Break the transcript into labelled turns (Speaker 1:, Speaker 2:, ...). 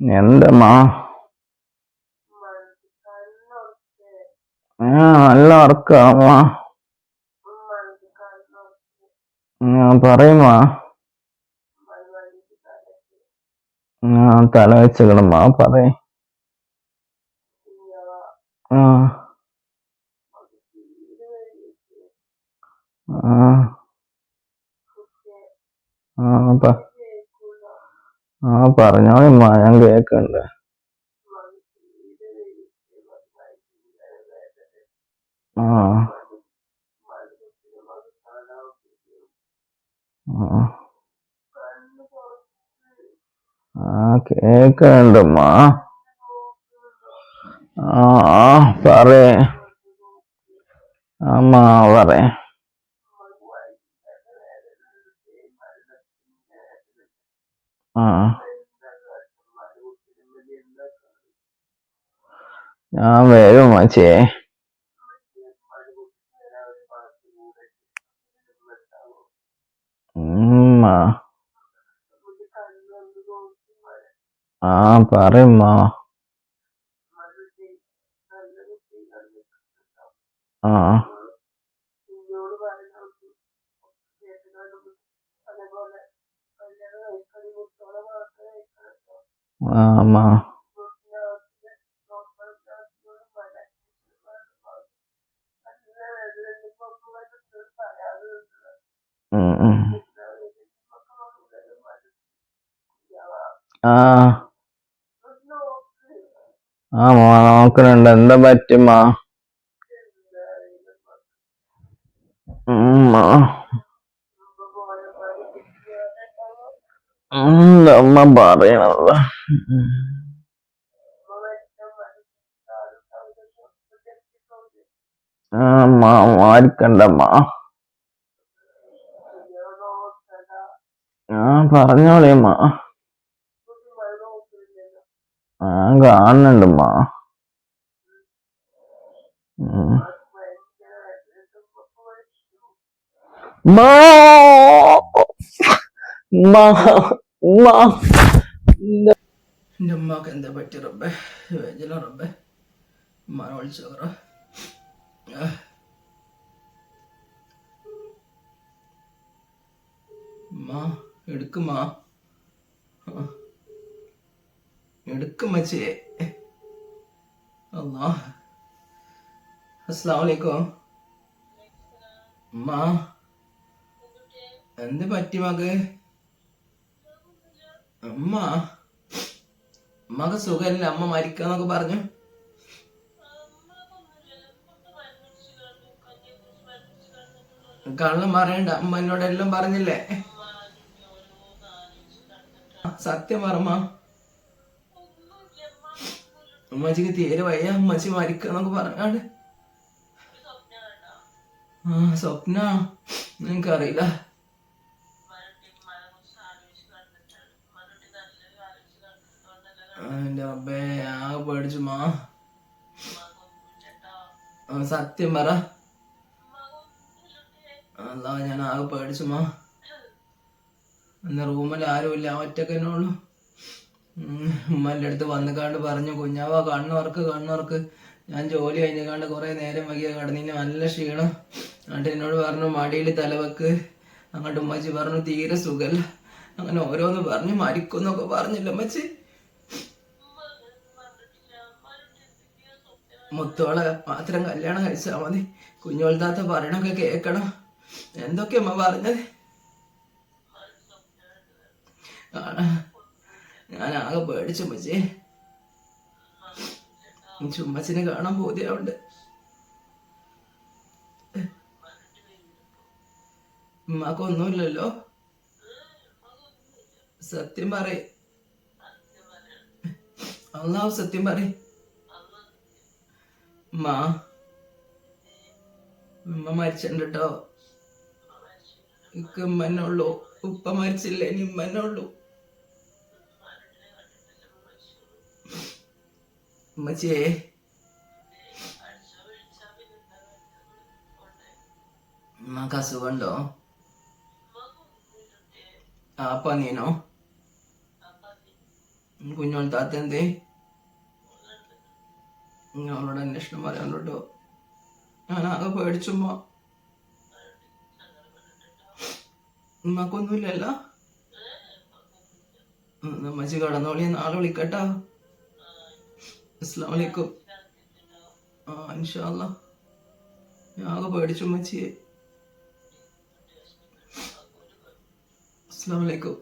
Speaker 1: എന്തമ്മാ നല്ല ഞാൻ പറയുമാ തല വെച്ച് കിടമ്മാ പറയ. ആ. ആ. ആ പറഞ്ഞാ ആ പറഞ്ഞോളിമ്മാ ഞാൻ കേക്കണ്ട്. ആ. ആ. കേക്കണ്ടമ്മാ ആ പറയേ. അമ്മ പറയേ. ആ. ഞാൻ വരും മച്ചേ ആ. പറയമ്മ ആ. ആ ആ മോ നോക്കണുണ്ട്. എന്താ മാ? ഉമ്മ എന്താ പറയണത്. ആ അമ്മ ആ ഞാൻ കാണുന്നുണ്ടമ്മ മാ. മാ. മാ
Speaker 2: എന്റെ ഉമ്മാക്ക് എന്താ പറ്റി റബ്ബേ? വേജല റബ്ബേ. ഉമ്മാനെ വിളിച്ചു പറ. മാ എടുക്കുമാ എടുക്കുമ്മച്ചേ അല്ലാ അസ്സലാമു അലൈക്കും. ഉമ്മ. എന്ത് പറ്റി മക് ഉമ്മ അമ്മയ്ക്ക് സുഖമില്ല? അമ്മ മരിക്കാന്നൊക്കെ പറഞ്ഞു. കള്ളം പറയണ്ട. അമ്മ എന്നോട് എല്ലാം പറഞ്ഞില്ലേ? സത്യം പറമ്മ അമ്മച്ചിക്ക് തീരെ വയ്യ. അമ്മച്ചി മരിക്കാന്നൊക്കെ പറഞ്ഞാണ്ട്. ആ സ്വപ്ന. നിനക്കറിയില്ല. എന്റെ റബ്ബേ ആ പേടിച്ചു മാ. സത്യം പറ. അല്ല ഞാൻ ആകെ പേടിച്ചു മാ. എന്ന റൂമിൽ ആരുമില്ല ഒറ്റയ്ക്ക് തന്നെ ഉള്ളു. ഉമ്മന്റെ അടുത്ത് വന്നുകാണ്ട് പറഞ്ഞു കുഞ്ഞാവ കണ്ണുറക്ക് കണ്ണുറക്ക്. ഞാൻ ജോലി കഴിഞ്ഞാണ്ട് കുറെ നേരം വൈകിയ കടന്നിന് നല്ല ക്ഷീണം. എന്നിട്ട് എന്നോട് പറഞ്ഞു മടിയിൽ തലവെക്ക്. അങ്ങോട്ട് ഉമ്മച്ചി പറഞ്ഞു തീരെ സുഖല്ല. അങ്ങനെ ഓരോന്ന് പറഞ്ഞു മരിക്കുന്നൊക്കെ പറഞ്ഞില്ല ഉമ്മച്ചി? മുത്തോളെ മാത്രം കല്യാണം കഴിച്ചാൽ മതി. കുഞ്ഞോൾത്താത്ത പറയണൊക്കെ കേക്കണം എന്തൊക്കെ അമ്മ പറഞ്ഞത്. ഞാൻ ആകെ പേടിച്ചു മച്ചേ ചുമ്മച്ചിനെ കാണാൻ പോതിയാവുണ്ട് ഉമ്മാക്കൊന്നുമില്ലല്ലോ. സത്യം പറയും. അള്ളാഹു സത്യം പറയ്. ഉമ്മ ഉമ്മ മരിച്ചിട്ടുണ്ട് കേട്ടോ ഇക്ക് ഉമ്മന്നുള്ളൂ ഉപ്പ മരിച്ചില്ല ഇനി ഉമ്മന്നുള്ളൂ ഉമ്മച്ചിയെ ഉമ്മക്ക് അസുഖമുണ്ടോ ആ പനീനോ കുഞ്ഞോൾ താത്ത എന്തേ ഉം, അവളോട് അന്വേഷണം പറയാൻ കേട്ടോ ഞാൻ ആകെ പേടിച്ചുമ്മ ഉമ്മക്കൊന്നുമില്ലല്ലോ നമ്മച്ചി കടന്നോളി നാളെ വിളിക്കട്ട. അസ്സാം വലൈക്കും ആ ഇൻഷാല്ല ഞാൻ ആകെ പേടിച്ചു ഉമ്മച്ചിയെ. അസ്സാം വലൈക്കും